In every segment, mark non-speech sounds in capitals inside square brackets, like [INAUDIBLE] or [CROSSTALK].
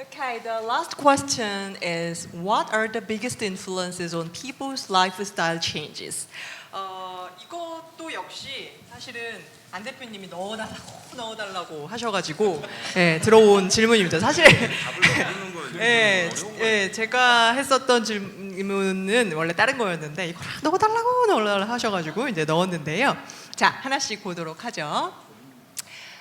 Okay, the last question is what are the biggest influences on people's lifestyle changes? 어, 이것도 역시 사실은 안 대표님이 넣어달라고 [LAUGHS] 넣어달라고 하셔가지고 예, 들어온 질문입니다. 사실 [LAUGHS] 예, 예, 제가 했었던 질문은 원래 다른 거였는데 이걸 넣어달라고 넣어달라고 하셔가지고 이제 넣었는데요. 자 하나씩 보도록 하죠.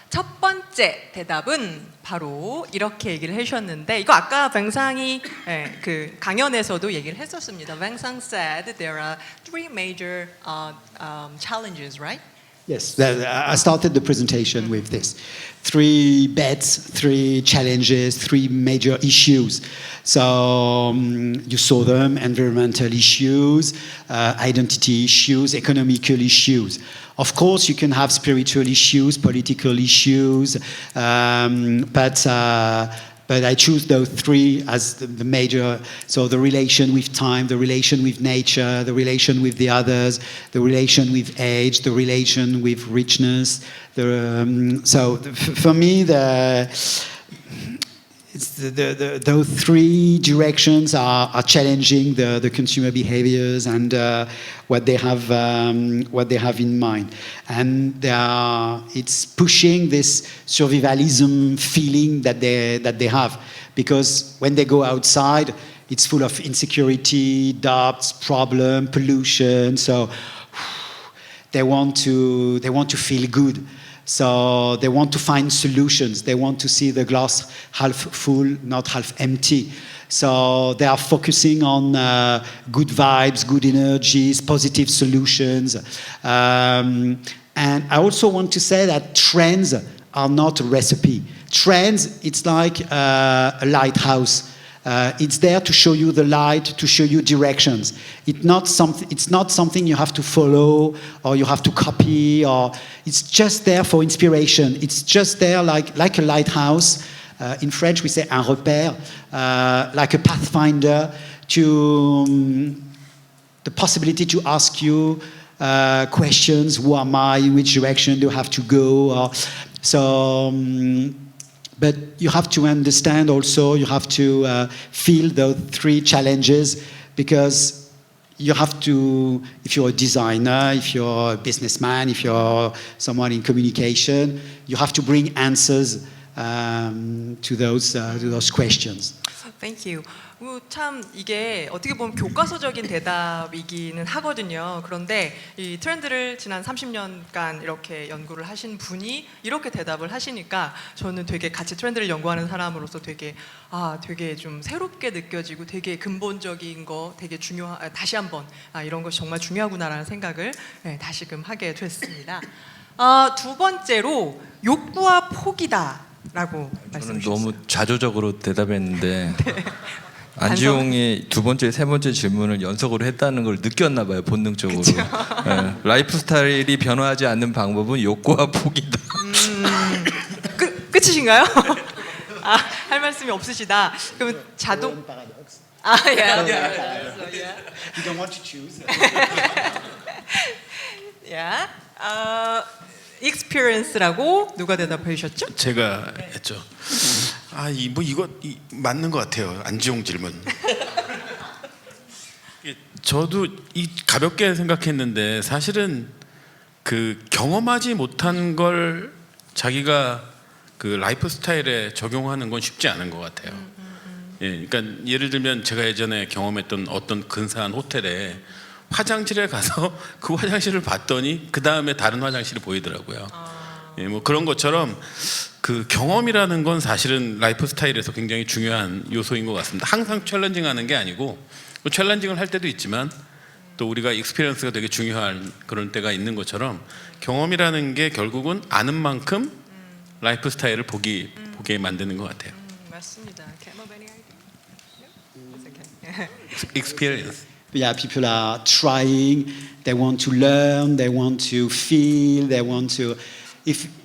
첫 번째 대답은 바로 이렇게 얘기를 해주셨는데 이거 아까 뱅상이 예, 그 강연에서도 얘기를 했었습니다. 뱅상 said there are three major uh, um, challenges, right? Yes, I started the presentation with this. Three bets, three challenges, three major issues. So um, you saw them environmental issues, uh, identity issues, economical issues. Of course, you can have spiritual issues, political issues, um, but uh, but I choose those three as the, the major. So the relation with time, the relation with nature, the relation with the others, the relation with age, the relation with richness. The, um, so for me, the, the, the, those three directions are, are challenging the, the consumer behaviors and uh, what they have um, what they have in mind, and are, it's pushing this survivalism feeling that they that they have. Because when they go outside, it's full of insecurity, doubts, problem, pollution. So [SIGHS] they want to they want to feel good so they want to find solutions. They want to see the glass half full not half empty. So they are focusing on uh, good vibes good energies positive solutions. Um, and i also want to say that trends are not a recipe. Trends it's like uh, a lighthouse uh, it's there to show you the light, to show you directions. It's not, something, it's not something you have to follow or you have to copy, or it's just there for inspiration. It's just there like, like a lighthouse. Uh, in French, we say un repère, uh, like a pathfinder, to um, the possibility to ask you uh, questions who am I, in which direction do I have to go? Or, so, um, but you have to understand also, you have to uh, feel those three challenges because you have to, if you're a designer, if you're a businessman, if you're someone in communication, you have to bring answers um, to, those, uh, to those questions. Thank you. 어, 참 이게 어떻게 보면 교과서적인 대답이기는 하거든요. 그런데 이 트렌드를 지난 30년간 이렇게 연구를 하신 분이 이렇게 대답을 하시니까 저는 되게 같이 트렌드를 연구하는 사람으로서 되게 아 되게 좀 새롭게 느껴지고 되게 근본적인 거 되게 중요한 아, 다시 한번 아, 이런 것이 정말 중요하구나라는 생각을 네, 다시금 하게 됐습니다. 아, 두 번째로 욕구와 포기다라고 저는 말씀해 주셨어요. 너무 자조적으로 대답했는데 [LAUGHS] 안지용이 두 번째, 세 번째 질문을 연속으로 했다는 걸 느꼈나 봐요 본능적으로. 예, 라이프 스타일이 변화하지 않는 방법은 욕구와 포기다. 끝 끝이신가요? 아, 할 말씀이 없으시다. 그러면 자동 아, 예. 예. You don't want to choose. [LAUGHS] 예. 어, experience라고 누가 대답해 주셨죠? 제가 했죠. 아, 이 뭐 이거 이, 맞는 것 같아요. 안지용 질문. 이게 저도 이 가볍게 생각했는데 사실은 그 경험하지 못한 걸 자기가 그 라이프 스타일에 적용하는 건 쉽지 않은 것 같아요. 예, 그러니까 예를 들면 제가 예전에 경험했던 어떤 근사한 호텔에 화장실에 가서 [LAUGHS] 그 화장실을 봤더니 그 다음에 다른 화장실이 보이더라고요. 예, 뭐 그런 것처럼 그 경험이라는 건 사실은 라이프 스타일에서 굉장히 중요한 요소인 것 같습니다. 항상 챌린징 하는 게 아니고 뭐 챌린징을 할 때도 있지만 또 우리가 익스피리언스가 되게 중요한 그런 때가 있는 것처럼 경험이라는 게 결국은 아는 만큼 라이프 스타일을 보기 보게 만드는 것 같아요. 음, 맞습니다. Can I have any idea? It's okay. [LAUGHS] experience. yeah, people are trying. They want to learn. They want to feel. They want to. If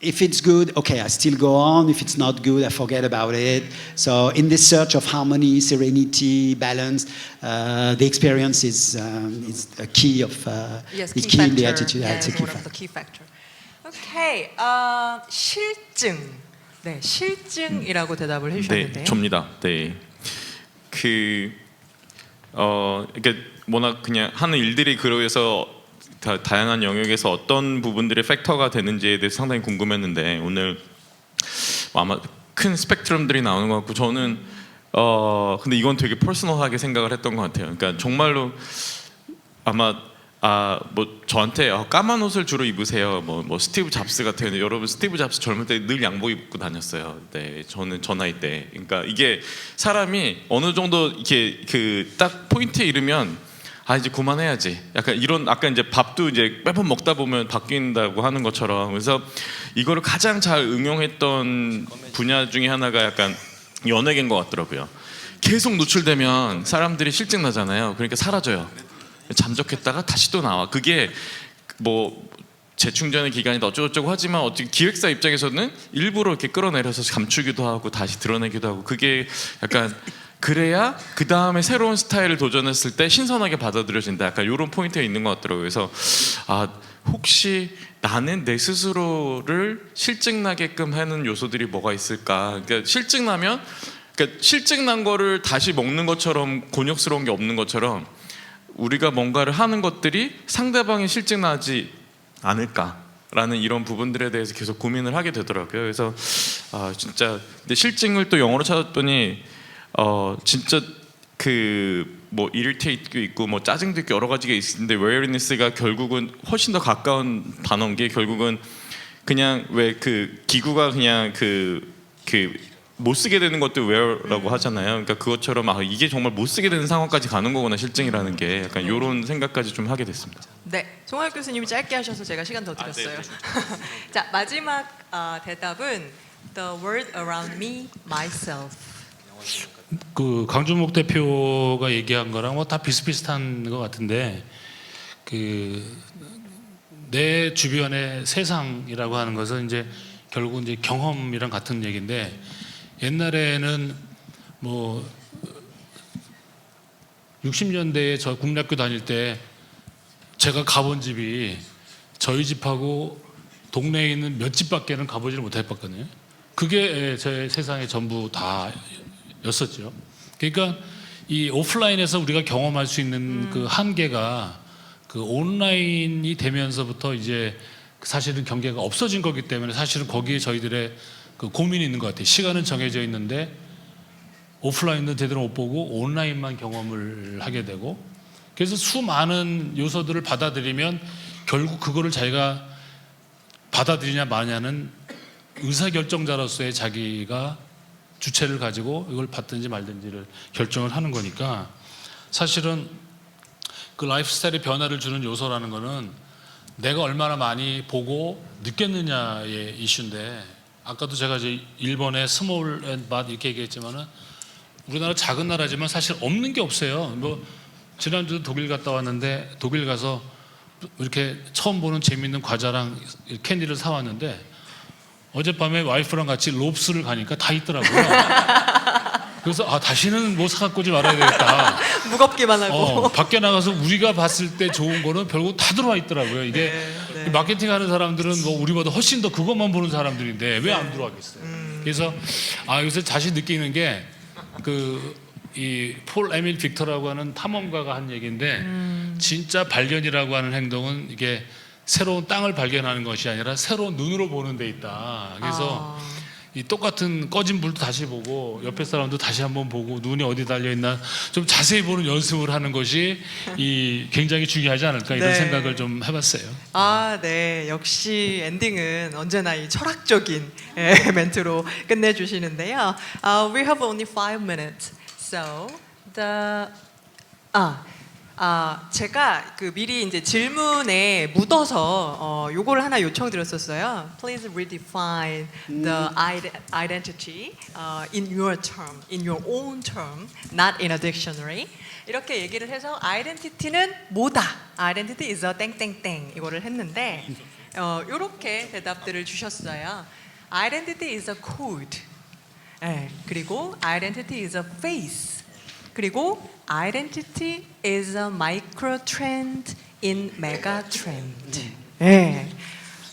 if it's good, okay, I still go on. If it's not good, I forget about it. So in this search of harmony, serenity, balance, uh, the experience is um, is a key of uh, Yes, is key key in the factor. attitude. Yeah, it's a Yes, key one of factor. the key factor. Okay, 어, 실증. 네, 실증이라고 대답을 해주셨는데요. 네, 접니다. 네. 그, 어, 이게 워낙 그냥 하는 일들이 그러해서 다, 다양한 영역에서 어떤 부분들이 팩터가 되는지에 대해서 상당히 궁금했는데 오늘 아마 큰 스펙트럼들이 나오는 것 같고 저는 어 근데 이건 되게 퍼스널하게 생각을 했던 것 같아요. 그러니까 정말로 아마 아 뭐 저한테 아, 까만 옷을 주로 입으세요. 뭐 뭐 스티브 잡스 같은 여러분 스티브 잡스 젊을 때 늘 양복 입고 다녔어요. 네, 저는 저 나이 때. 그러니까 이게 사람이 어느 정도 이렇게 그 딱 포인트에 이르면 아 이제 그만해야지. 약간 이런 아까 이제 밥도 이제 매번 먹다 보면 바뀐다고 하는 것처럼 그래서 이거를 가장 잘 응용했던 분야 중에 하나가 약간 연예계인 것 같더라고요. 계속 노출되면 사람들이 실증 나잖아요. 그러니까 사라져요. 잠적했다가 다시 또 나와. 그게 뭐 재충전의 기간이다 어쩌고저쩌고 하지만 어떻게 기획사 입장에서는 일부러 이렇게 끌어내려서 감추기도 하고 다시 드러내기도 하고 그게 약간 그래야 그 다음에 새로운 스타일을 도전했을 때 신선하게 받아들여진다. 약간 이런 포인트가 있는 것 같더라고요. 그래서 아 혹시 나는 내 스스로를 실증나게끔 하는 요소들이 뭐가 있을까? 그러니까 실증나면 그러니까 실증난 거를 다시 먹는 것처럼 곤욕스러운 게 없는 것처럼 우리가 뭔가를 하는 것들이 상대방이 실증나지 않을까 라는 이런 부분들에 대해서 계속 고민을 하게 되더라고요. 그래서 아 진짜 근데 실증을 또 영어로 찾았더니 어 진짜 그뭐 irritate도 있고 뭐 짜증도 있고 여러 가지가 있는데 weariness가 결국은 훨씬 더 가까운 단어인 게 결국은 그냥 왜 그 기구가 그냥 그 그 못 쓰게 되는 것도 wear라고 하잖아요. 그러니까 그것처럼 아 이게 정말 못 쓰게 되는 상황까지 가는 거구나 실증이라는 게 약간 이런 생각까지 좀 하게 됐습니다. 네, 송하혁 교수님이 짧게 하셔서 제가 시간 더 드렸어요. [LAUGHS] 자, 마지막 아, 대답은 The world around me, myself. 그 강준목 대표가 얘기한 거랑 뭐 다 비슷비슷한 것 같은데 그 내 주변의 세상이라고 하는 것은 이제 결국 이제 경험이랑 같은 얘기인데 옛날에는 뭐 60년대에 저 국민학교 다닐 때 제가 가본 집이 저희 집하고 동네에 있는 몇 집밖에는 가보지를 못했거든요. 그게 제 세상의 전부 다 였었죠. 그러니까 이 오프라인에서 우리가 경험할 수 있는 그 한계가 그 온라인이 되면서부터 이제 사실은 경계가 없어진 거기 때문에 사실은 거기에 저희들의 그 고민이 있는 것 같아요. 시간은 정해져 있는데 오프라인도 제대로 못 보고 온라인만 경험을 하게 되고 그래서 수많은 요소들을 받아들이면 결국 그거를 자기가 받아들이냐 마냐는 의사결정자로서의 자기가 주체를 가지고 이걸 받든지 말든지를 결정을 하는 거니까 사실은 그 라이프 스타일의 변화를 주는 요소라는 거는 내가 얼마나 많이 보고 느꼈느냐의 이슈인데 아까도 제가 이제 일본의 스몰 앤맛 이렇게 얘기했지만은 우리나라 작은 나라지만 사실 없는 게 없어요. 뭐 지난주도 독일 갔다 왔는데 독일 가서 이렇게 처음 보는 재밌는 과자랑 캔디를 사 왔는데 어젯밤에 와이프랑 같이 롭스를 가니까 다 있더라고요. [LAUGHS] 그래서 아 다시는 뭐 사갖고 오지 말아야 되겠다. [LAUGHS] 무겁기만 하고. 어, 밖에 나가서 우리가 봤을 때 좋은 거는 결국 다 들어와 있더라고요. 이게 네, 네. 마케팅 하는 사람들은 뭐 우리보다 훨씬 더 그것만 보는 사람들인데 왜 안 들어가겠어요? 그래서 아 요새 다시 느끼는 게그 이폴 에밀 빅터라고 하는 탐험가가 한 얘기인데 진짜 발견이라고 하는 행동은 이게 새로운 땅을 발견하는 것이 아니라 새로운 눈으로 보는 데 있다. 그래서 아, 이 똑같은 꺼진 불도 다시 보고 옆에 사람도 다시 한번 보고 눈이 어디 달려 있나 좀 자세히 보는 연습을 하는 것이 이 굉장히 중요하지 않을까 이런 네. 생각을 좀 해봤어요. 아, 네. 역시 엔딩은 언제나 이 철학적인 예, [LAUGHS] 멘트로 끝내주시는데요. Uh, we have only five minutes. So the 아, 아 제가 그 미리 이제 질문에 묻어서 어, 요거를 하나 요청드렸었어요. Please redefine the ide- identity uh, in your term, in your own term, not in a dictionary. 이렇게 얘기를 해서 아이덴티티는 뭐다. 아이덴티티 is a 땡땡땡 이거를 했는데 어, 이렇게 대답들을 주셨어요. Identity is a code. 네, 그리고 identity is a face. 그리고 identity is a micro trend in mega trend. 네.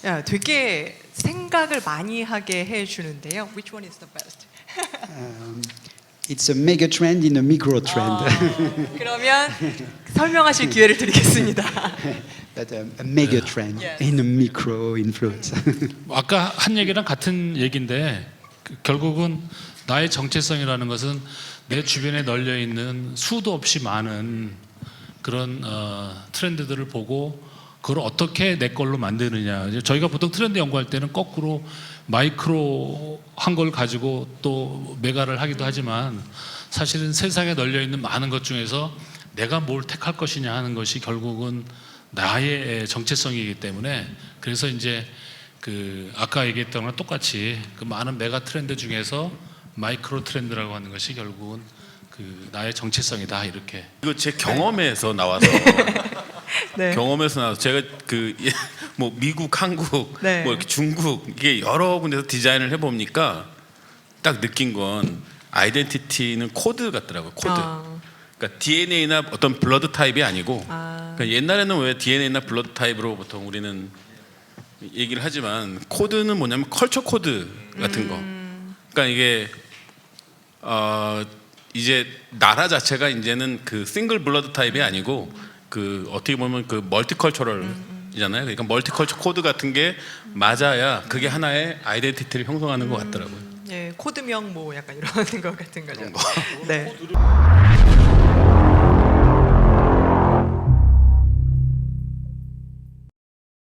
야, 되게 생각을 많이 하게 해 주는데요. Which one is the best? Um, it's a mega trend in a micro trend, 그러면 설명하실 기회를 드리겠습니다. but um, a mega trend Yes. in a micro influence. 아까 한 얘기랑 같은 얘기인데 그 결국은 나의 정체성이라는 것은 내 주변에 널려 있는 수도 없이 많은 그런 어, 트렌드들을 보고 그걸 어떻게 내 걸로 만드느냐. 저희가 보통 트렌드 연구할 때는 거꾸로 마이크로 한 걸 가지고 또 메가를 하기도 하지만 사실은 세상에 널려 있는 많은 것 중에서 내가 뭘 택할 것이냐 하는 것이 결국은 나의 정체성이기 때문에 그래서 이제 그 아까 얘기했던 거랑 똑같이 그 많은 메가 트렌드 중에서 마이크로 트렌드라고 하는 것이 결국은 그 나의 정체성이다 이렇게 이거 제 경험에서 나와서 [LAUGHS] 네. 경험에서 나와서 제가 그 뭐 미국, 한국, 네. 뭐 이렇게 중국 이게 여러 군데서 디자인을 해 보니까 딱 느낀 건 아이덴티티는 코드 같더라고요. 코드. 아. 그러니까 DNA나 어떤 블러드 타입이 아니고 아. 그러니까 옛날에는 왜 DNA나 블러드 타입으로 보통 우리는 얘기를 하지만 코드는 뭐냐면 컬처 코드 같은 거. 그러니까 이게 어 이제 나라 자체가 이제는 그 싱글 블러드 타입이 아니고 그 어떻게 보면 그 멀티컬처럴이잖아요. 그러니까 멀티컬처 코드 같은 게 맞아야 그게 하나의 아이덴티티를 형성하는 것 같더라고요. 예, 코드명 뭐 약간 이런 [LAUGHS] 것 같은 거죠. 네.